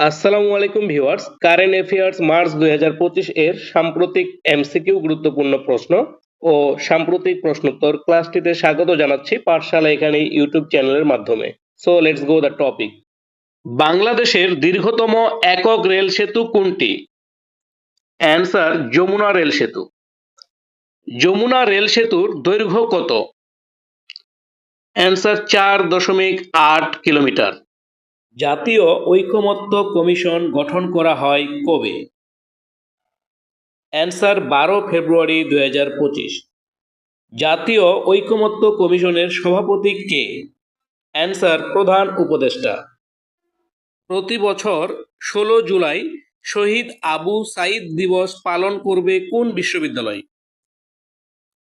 আসসালামু আলাইকুম viewers. Current affairs March দুই হাজার পঁচিশ এর সাম্প্রতিক এমসিকিউ গুরুত্বপূর্ণ প্রশ্ন ও সাম্প্রতিক প্রশ্নোত্তর ক্লাসটিতে স্বাগত জানাচ্ছি পাঠশালা এখানে ইউটিউব চ্যানেলের মাধ্যমে। So let's go the topic বাংলাদেশের দীর্ঘতম একক রেল সেতু কোনটি? অ্যান্সার যমুনা রেল সেতু। যমুনা রেল সেতুর দৈর্ঘ্য কত? অ্যান্সার চার দশমিক আট কিলোমিটার। জাতীয় ঐকমত্য কমিশন গঠন করা হয় কবে? অ্যান্সার বারো ফেব্রুয়ারি দুই হাজার পঁচিশ। জাতীয় ঐকমত্য কমিশনের সভাপতি কে? অ্যান্সার প্রধান উপদেষ্টা। প্রতি বছর ষোলো জুলাই শহীদ আবু সাইদ দিবস পালন করবে কোন বিশ্ববিদ্যালয়?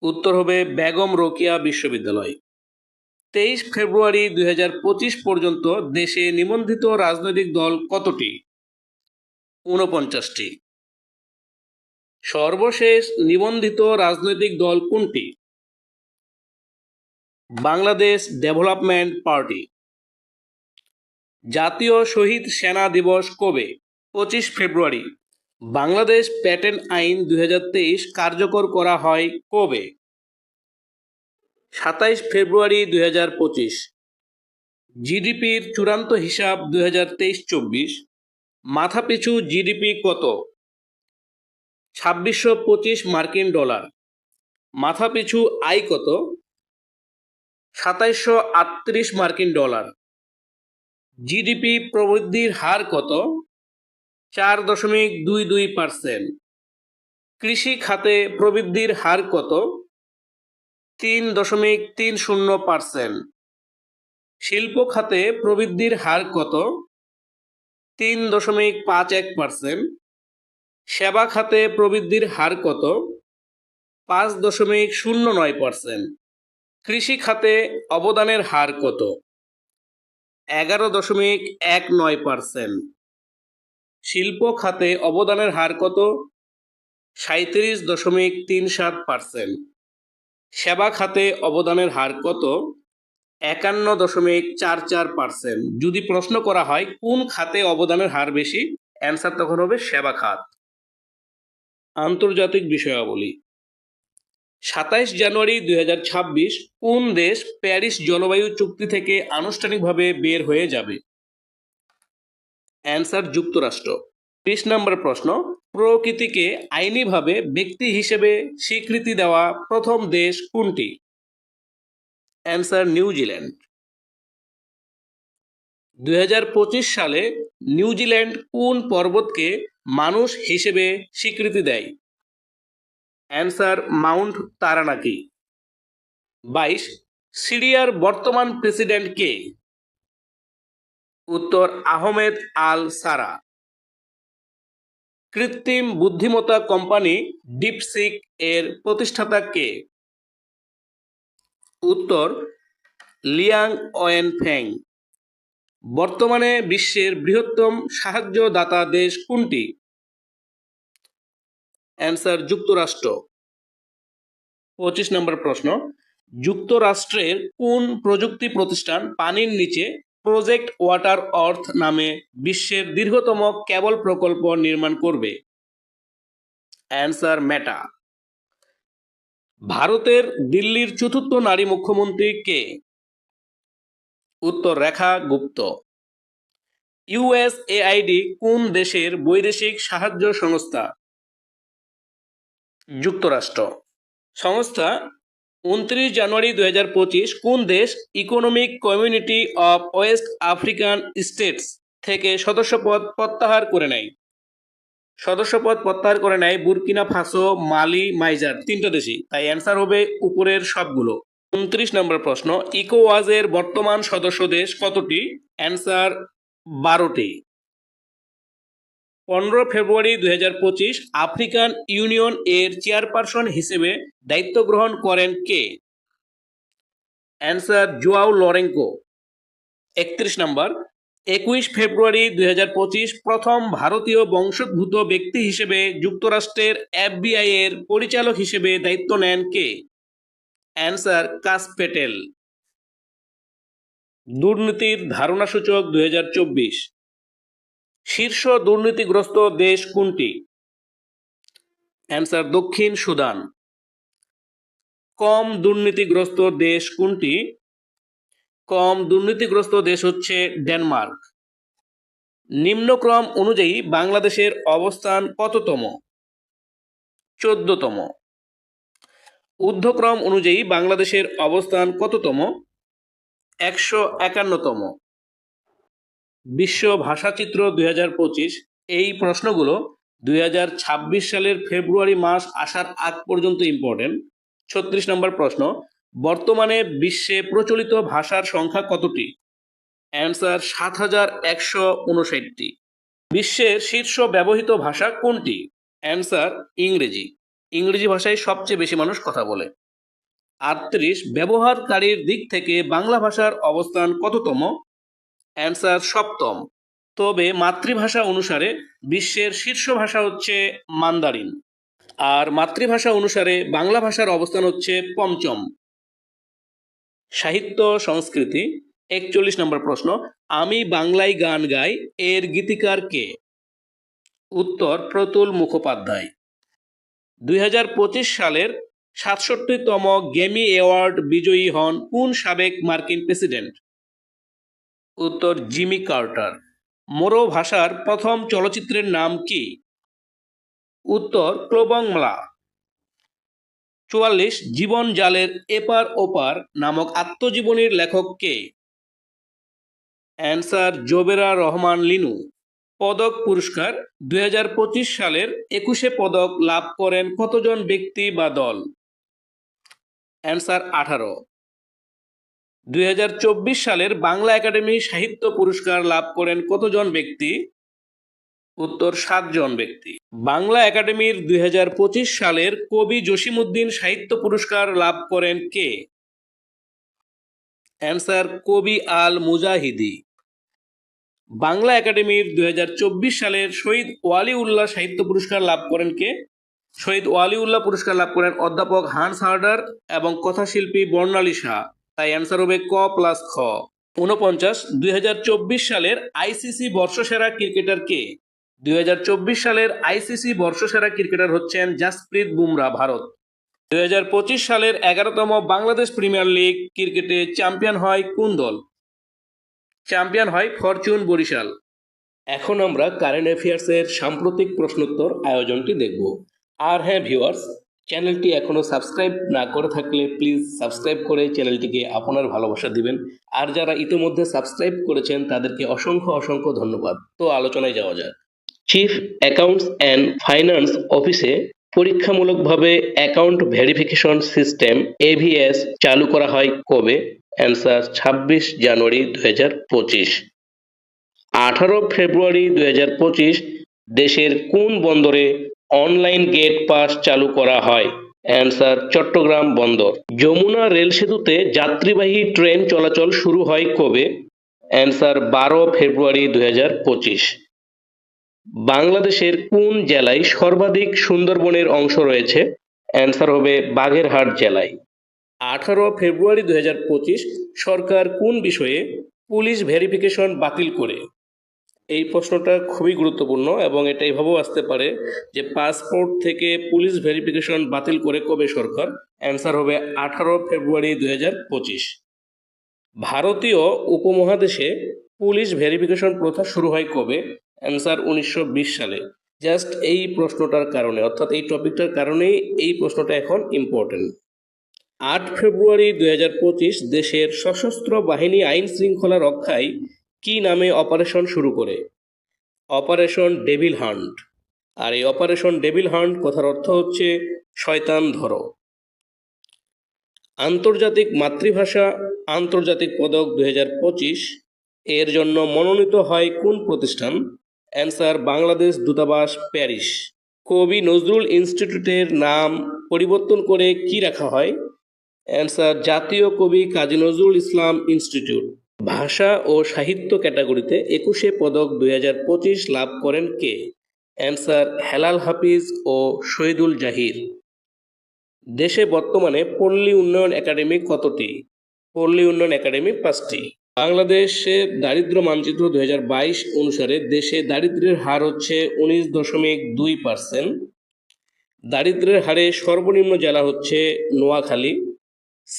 উত্তর হবে বেগম রোকিয়া বিশ্ববিদ্যালয়। তেইশ ফেব্রুয়ারি দুই হাজার পঁচিশ পর্যন্ত দেশে নিবন্ধিত রাজনৈতিক দল কতটি? ঊনপঞ্চাশটি। সর্বশেষ নিবন্ধিত রাজনৈতিক দল কোনটি? Bangladesh development party. জাতীয় শহীদ সেনা দিবস কবে? পঁচিশ ফেব্রুয়ারি। বাংলাদেশ প্যাটেন্ট আইন দুই হাজার তেইশ কার্যকর করা হয় কবে? সাতাইশ ফেব্রুয়ারি দুই হাজার পঁচিশ। জিডিপির চূড়ান্ত হিসাব দুই হাজার তেইশ চব্বিশ মাথাপিছু জিডিপি কত? ছাব্বিশশো পঁচিশ মার্কিন ডলার। মাথাপিছু আয় কত? সাতাইশশো আটত্রিশ মার্কিন ডলার। জিডিপি প্রবৃদ্ধির হার কত? চার দশমিক দুই দুই পার্সেন্ট। কৃষি খাতে প্রবৃদ্ধির হার কত? তিন দশমিক তিন শূন্য পার্সেন্ট। শিল্প খাতে প্রবৃদ্ধির হার কত? তিন দশমিক পাঁচ এক পার্সেন্ট। সেবা খাতে প্রবৃদ্ধির হার কত? পাঁচ দশমিক শূন্য নয় পার্সেন্ট। কৃষি খাতে অবদানের হার কত? এগারো দশমিক এক নয় পার্সেন্ট। শিল্প খাতে অবদানের হার কত? সাঁত্রিশ দশমিক তিন সাত পার্সেন্ট। সেবা খাতে অবদানের হার কত? একান্ন দশমিক চার চার পার্সেন্ট। যদি প্রশ্ন করা হয়, কোন খাতে অবদানের হার বেশি? অ্যান্সার তখন হবে সেবা খাত। আন্তর্জাতিক বিষয়াবলী। সাতাইশ জানুয়ারি দুই হাজার ছাব্বিশ, কোন দেশ প্যারিস জলবায়ু চুক্তি থেকে আনুষ্ঠানিকভাবে বের হয়ে যাবে? অ্যান্সার যুক্তরাষ্ট্র। বিশ নম্বর প্রশ্ন, প্রকৃতিকে আইনিভাবে ব্যক্তি হিসেবে স্বীকৃতি দেওয়া প্রথম দেশ কোনটি? অ্যান্সার নিউজিল্যান্ড দু হাজার পঁচিশ সালে নিউজিল্যান্ড কোন পর্বতকে মানুষ হিসেবে স্বীকৃতি দেয়? Answer, mount Taranaki. বাইশ, সিরিয়ার বর্তমান প্রেসিডেন্ট কে? উত্তর, আহমেদ আল সারা। কৃত্রিম বুদ্ধিমত্তা কোম্পানি ডিপসিক এর প্রতিষ্ঠাতা কে? উত্তর, লিয়াং ওয়েন ফ্যাং বর্তমানে বিশ্বের বৃহত্তম সাহায্যদাতা দেশ কোনটি? অ্যান্সার, যুক্তরাষ্ট্র। পঁচিশ নম্বর প্রশ্ন, যুক্তরাষ্ট্রের কোন প্রযুক্তি প্রতিষ্ঠান পানির নিচে প্রজেক্ট ওয়াটার অর্থ নামে বিশ্বের দীর্ঘতম কেবল প্রকল্প নির্মাণ করবে। অ্যান্সার মেটা ভারতের দিল্লির চতুর্থ নারী মুখ্যমন্ত্রী কে? উত্তর রেখা গুপ্ত। ইউএসএআইডি কোন দেশের বৈদেশিক সাহায্য সংস্থা? যুক্তরাষ্ট্র। সংস্থা উনত্রিশ জানুয়ারি দুই হাজার পঁচিশ কোন দেশ economic community of west African states থেকে সদস্যপদ প্রত্যাহার করে নেয়? সদস্যপদ প্রত্যাহার করে নেয় বুরকিনা ফাসো, মালি, মাইজার, তিনটা দেশই। তাই অ্যান্সার হবে উপরের সবগুলো। উনত্রিশ নম্বর প্রশ্ন ইকোওয়াজের বর্তমান সদস্য দেশ কতটি? অ্যান্সার বারোটি। পনেরো ফেব্রুয়ারি পঁচিশ আফ্রিকান ইউনিয়ন এর চেয়ারপারসন হিসেবে দায়িত্ব গ্রহণ করেন কে? Answer João Lourenço. একত্রিশ নম্বর, একুশ ফেব্রুয়ারি দুই হাজার পঁচিশ প্রথম ভারতীয় বংশোদ্ভূত ব্যক্তি হিসেবে যুক্তরাষ্ট্রের এফবিআই এর পরিচালক হিসেবে দায়িত্ব নেন কে? অ্যান্সার কাস পেটেল। দুর্নীতির ধারণাসূচক দুই শীর্ষ দুর্নীতিগ্রস্ত দেশ কোনটি? অ্যান্সার দক্ষিণ সুদান। কম দুর্নীতিগ্রস্ত দেশ কোনটি? কম দুর্নীতিগ্রস্ত দেশ হচ্ছে ডেনমার্ক। নিম্নক্রম অনুযায়ী বাংলাদেশের অবস্থান কততম? চোদ্দতম। ঊর্ধ্বক্রম অনুযায়ী বাংলাদেশের অবস্থান কততম? একশো একান্নতম। বিশ্ব ভাষাচিত্র দুই হাজার পঁচিশ, এই প্রশ্নগুলো দুই হাজার ছাব্বিশ সালের ফেব্রুয়ারি মাস আসার আগ পর্যন্ত ইম্পর্টেন্ট ছত্রিশ নম্বর প্রশ্ন, বর্তমানে বিশ্বে প্রচলিত ভাষার সংখ্যা কতটি? অ্যান্সার সাত হাজার একশো উনষাটটি বিশ্বের শীর্ষ ব্যবহৃত ভাষা কোনটি? অ্যান্সার ইংরেজি। ইংরেজি ভাষায় সবচেয়ে বেশি মানুষ কথা বলে। আটত্রিশ, ব্যবহারকারীর দিক থেকে বাংলা ভাষার অবস্থান কততম? অ্যান্সার সপ্তম। তবে মাতৃভাষা অনুসারে বিশ্বের শীর্ষ ভাষা হচ্ছে মান্দারিন, আর মাতৃভাষা অনুসারে বাংলা ভাষার অবস্থান হচ্ছে পঞ্চম। সাহিত্য, সংস্কৃতি, একচল্লিশ নম্বর প্রশ্ন, আমি বাংলায় গান গাই, এর গীতিকার কে? উত্তর, প্রতুল মুখোপাধ্যায়। দুই হাজার পঁচিশ সালের সাতষট্টিতম গেমি অ্যাওয়ার্ড বিজয়ী হন কোন সাবেক মার্কিন প্রেসিডেন্ট? উত্তর জিমি কার্টার। মোরো ভাষার প্রথম চলচ্চিত্রের নাম কি? উত্তর ক্লোবংলা। চুয়াল্লিশ, জীবন জালের এপার ওপার নামক আত্মজীবনীর লেখক কে? অ্যান্সার জোবেরা রহমান লিনু। পদক পুরস্কার দু হাজার পঁচিশ সালের একুশে পদক লাভ করেন কতজন ব্যক্তি বা দল? অ্যান্সার আঠারো। দুই হাজার চব্বিশ সালের বাংলা একাডেমি সাহিত্য পুরস্কার লাভ করেন কতজন ব্যক্তি? উত্তর, সাতজন ব্যক্তি। বাংলা একাডেমির দুই হাজার পঁচিশ সালের কবি জসিমুদ্দিন সাহিত্য পুরস্কার লাভ করেন কে? অ্যান্সার, কবি আল মুজাহিদি। বাংলা একাডেমির দুই হাজার চব্বিশ সালের শহীদ ওয়ালিউল্লাহ সাহিত্য পুরস্কার লাভ করেন কে? শহীদ ওয়ালিউল্লাহ পুরস্কার লাভ করেন অধ্যাপক হান্স হার্ডার এবং কথাশিল্পী বর্ণালী শাহ। তাই অ্যান্সার হবে ক প্লাস খ। উনপঞ্চাশ দুই সালের আইসিসি বর্ষসেরা ক্রিকেটার কে? দু হাজার চব্বিশ সালের আইসিসি বর্ষসেরা ক্রিকেটার হচ্ছেন জাসপ্রীত বুমরা, ভারত। দু হাজার পঁচিশ সালের এগারোতম বাংলাদেশ প্রিমিয়ার লিগ ক্রিকেটে চ্যাম্পিয়ন হয় কোন দল? চ্যাম্পিয়ন হয় ফরচুন বরিশাল। এখন আমরা কারেন্ট অ্যাফেয়ার্সের সাম্প্রতিক প্রশ্নোত্তর আয়োজনটি দেখব। আর হ্যাঁ ভিউয়ার্স চ্যানেলটি এখনও সাবস্ক্রাইব না করে থাকলে প্লিজ সাবস্ক্রাইব করে চ্যানেলটিকে আপনার ভালোবাসা দিবেন। আর যারা ইতিমধ্যে সাবস্ক্রাইব করেছেন, তাদেরকে অসংখ্য অসংখ্য ধন্যবাদ। তো আলোচনায় যাওয়া যাক। চিফ অ্যাকাউন্টস অ্যান্ড ফাইন্যান্স অফিসে পরীক্ষামূলকভাবে অ্যাকাউন্ট ভেরিফিকেশন সিস্টেম এভিএস চালু করা হয় কবে? অ্যান্সার ছাব্বিশ জানুয়ারি দু হাজার পঁচিশ। আঠারো ফেব্রুয়ারি দু হাজার পঁচিশ, দেশের কোন বন্দরে অনলাইন গেট পাস চালু করা হয়। অ্যান্সার, চট্টগ্রাম বন্দর। যমুনা রেল সেতুতে যাত্রীবাহী ট্রেন চলাচল শুরু হয় কবে? অ্যান্সার, বারো ফেব্রুয়ারি দু হাজার পঁচিশ। বাংলাদেশের কোন জেলায় সর্বাধিক সুন্দরবনের অংশ রয়েছে? অ্যান্সার হবে বাগেরহাট জেলায়। আঠারো ফেব্রুয়ারি দুই হাজার পঁচিশ সরকার কোন বিষয়ে পুলিশ ভেরিফিকেশন বাতিল করে? এই প্রশ্নটা খুবই গুরুত্বপূর্ণ এবং এটা এভাবেও আসতে পারে যে পাসপোর্ট থেকে পুলিশ ভেরিফিকেশন বাতিল করে কবে সরকার? অ্যান্সার হবে আঠারো ফেব্রুয়ারি দু হাজার পঁচিশ। ভারতীয় উপমহাদেশে পুলিশ ভেরিফিকেশন প্রথা শুরু হয় কবে? অ্যান্সার উনিশশো বিশ সালে। জাস্ট এই প্রশ্নটার কারণে, অর্থাৎ এই টপিকটার কারণেই এই প্রশ্নটা এখন ইম্পর্টেন্ট আট ফেব্রুয়ারি দুই হাজার পঁচিশ, দেশের সশস্ত্র বাহিনী আইন শৃঙ্খলা রক্ষায় কি নামে অপারেশন শুরু করে? Operation devil hunt. আর এই অপারেশন ডেভিল হান্ট কথার অর্থ হচ্ছে শয়তান ধরো। আন্তর্জাতিক মাতৃভাষা, আন্তর্জাতিক পদক দু হাজার পঁচিশ, এর জন্য মনোনীত হয় কোন প্রতিষ্ঠান? অ্যান্সার, বাংলাদেশ দূতাবাস, প্যারিস। কবি নজরুল ইনস্টিটিউটের নাম পরিবর্তন করে কি রাখা হয়? অ্যান্সার, জাতীয় কবি কাজী নজরুল ইসলাম ইনস্টিটিউট। ভাষা ও সাহিত্য ক্যাটাগরিতে একুশে পদক দু হাজার পঁচিশ লাভ করেন কে? অ্যান্সার হেলাল হাফিজ ও শহীদুল জাহির। দেশে বর্তমানে পল্লী উন্নয়ন একাডেমি কতটি? পল্লী উন্নয়ন একাডেমি পাঁচটি। বাংলাদেশে দারিদ্র মানচিত্র দু হাজার বাইশ অনুসারে দেশে দারিদ্র্যের হার হচ্ছে উনিশ দশমিক দুই পার্সেন্ট। দারিদ্র্যের হারে সর্বনিম্ন জেলা হচ্ছে Noakhali.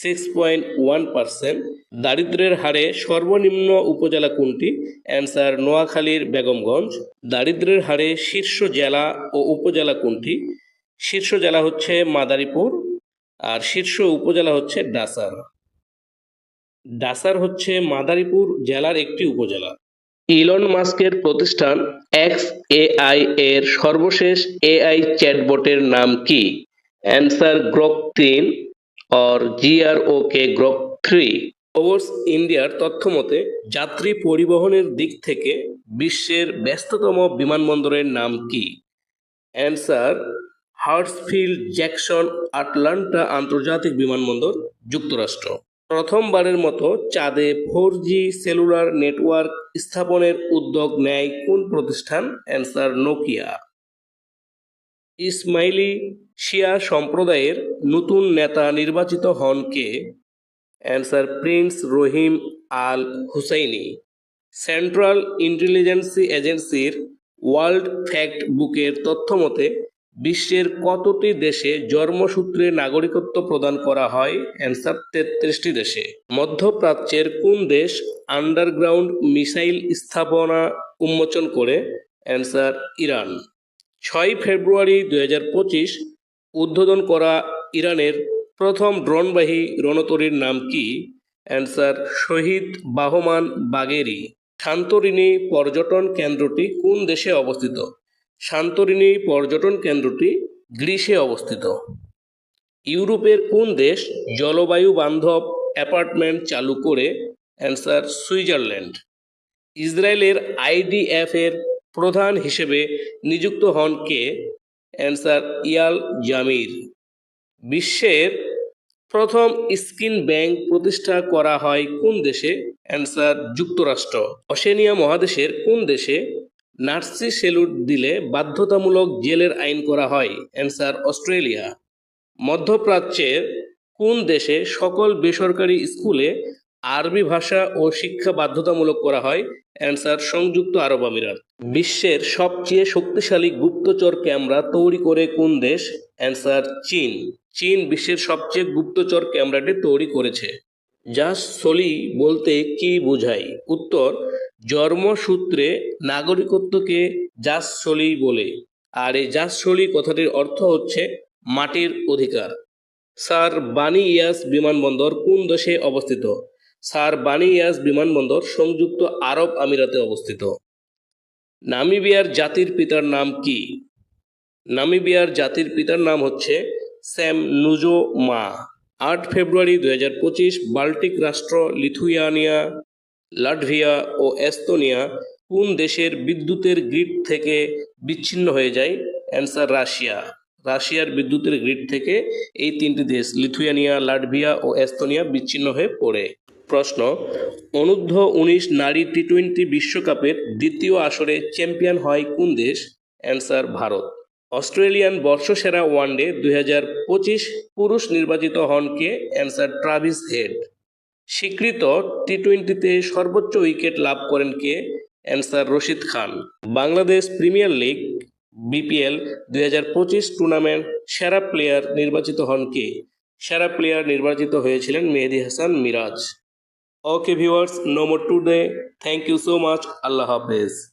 Six point one percent দারিদ্র্যের হারে সর্বনিম্ন উপজেলা কোনটি? অ্যান্সার নোয়াখালীর বেগমগঞ্জ। দারিদ্র্যের হারে শীর্ষ জেলা ও উপজেলা কোনটি? শীর্ষ জেলা হচ্ছে মাদারীপুর আর শীর্ষ উপজেলা হচ্ছে ডাসার। ডাসার হচ্ছে মাদারীপুর জেলার একটি উপজেলা। ইলন মাস্কের প্রতিষ্ঠান এক্স এআই এর সর্বশেষ এআই চ্যাটবটের নাম কি? অ্যান্সার গ্রক তিন। Or G R O K Grok three overs ইন্ডিয়ার তথ্য মতে যাত্রী পরিবহনের দিক থেকে বিশ্বের ব্যস্ততম বিমানবন্দরের নাম কি? অ্যান্সার হার্টসফিল্ড জ্যাকসন আটলান্টা আন্তর্জাতিক বিমানবন্দর, যুক্তরাষ্ট্র। প্রথমবারের মতো চাঁদে ফোর জি সেলুলার নেটওয়ার্ক স্থাপনের উদ্যোগ নেয় কোন প্রতিষ্ঠান? অ্যান্সার নোকিয়া ইসমাইলি শিয়া সম্প্রদায়ের নতুন নেতা নির্বাচিত হন কে? Answer, prince Rahim Al Hussaini. Central intelligence এজেন্সির ওয়ার্ল্ড ফ্যাক্ট বুকের তথ্য মতে, বিশ্বের কতটি দেশে জন্মসূত্রে নাগরিকত্ব প্রদান করা হয়? অ্যান্সার, তেত্রিশটি দেশে। মধ্যপ্রাচ্যের কোন দেশ আন্ডারগ্রাউন্ড মিসাইল স্থাপনা উন্মোচন করে? Answer, Iran. ছয় ফেব্রুয়ারি দু হাজার পঁচিশ উদ্বোধন করা ইরানের প্রথম ড্রোনবাহী রণতরীর নাম কি? অ্যান্সার, শহীদ বাহমান বাগেরি। শান্তরিণী পর্যটন কেন্দ্রটি কোন দেশে অবস্থিত? শান্তরিণী পর্যটন কেন্দ্রটি গ্রিসে অবস্থিত। ইউরোপের কোন দেশ জলবায়ু বান্ধব অ্যাপার্টমেন্ট চালু করে? Answer, Switzerland. ইসরায়েলের আইডিএফ এর প্রধান হিসেবে নিযুক্ত হন কে? অ্যান্সার ইয়াল জামির। বিশ্বের প্রথম স্কিন ব্যাংক প্রতিষ্ঠা করা হয় কোন দেশে? অ্যান্সার যুক্তরাষ্ট্র। অশেনিয়া মহাদেশের কোন দেশে? নার্সি সেলুট দিলে বাধ্যতামূলক জেলের আইন করা হয়। Answer Australia. মধ্যপ্রাচ্যের কোন দেশে সকল বেসরকারি স্কুলে আরবি ভাষা ও শিক্ষা বাধ্যতামূলক করা হয়। অ্যান্সার, সংযুক্ত আরব আমিরাত। বিশ্বের সবচেয়ে শক্তিশালী গুপ্তচর ক্যামেরা তৈরি করে কোন দেশ? অ্যান্সার, চীন। চীন বিশ্বের সবচেয়ে গুপ্তচর ক্যামেরাটি তৈরি করেছে। জাস সলি বলতে কি বোঝায়? উত্তর, জন্মসূত্রে নাগরিকত্বকে জাস সলি বলে। আর এই জাস সলি কথাটির অর্থ হচ্ছে মাটির অধিকার। স্যার বানি ইয়াস বিমানবন্দর কোন দেশে অবস্থিত? স্যার বানি ইয়াস বিমানবন্দর সংযুক্ত আরব আমিরাতে অবস্থিত। নামিবিয়ার জাতির পিতার নাম কি? নামিবিয়ার জাতির পিতার নাম হচ্ছে স্যাম নুজো মা। আট ফেব্রুয়ারি দুই হাজার পঁচিশ বাল্টিক রাষ্ট্র লিথুয়ানিয়া, লাটভিয়া ও এস্তোনিয়া কোন দেশের বিদ্যুতের গ্রিড থেকে বিচ্ছিন্ন হয়ে যায়? Answer Russia. রাশিয়ার বিদ্যুতের গ্রিড থেকে এই তিনটি দেশ, লিথুয়ানিয়া, লাটভিয়া ও এস্তোনিয়া বিচ্ছিন্ন হয়ে পড়ে। প্রশ্ন, অনূর্ধ্ব উনিশ নারী টি টোয়েন্টি বিশ্বকাপের দ্বিতীয় আসরে চ্যাম্পিয়ন হয় কোন দেশ? অ্যান্সার, ভারত। অস্ট্রেলিয়ান বর্ষসেরা ওয়ানডে দুই হাজার পঁচিশ পুরুষ নির্বাচিত হন কে? Answer, Travis head. স্বীকৃত টি টোয়েন্টিতে সর্বোচ্চ উইকেট লাভ করেন কে? Answer, Rashid Khan. Bangladesh premier league, BPL দুই হাজার পঁচিশ টুর্নামেন্ট সেরা প্লেয়ার নির্বাচিত হন কে? সেরা প্লেয়ার নির্বাচিত হয়েছিলেন Mehedi Hasan Miraj. Okay viewers, no more today. Thank you so much. Allah Hafiz.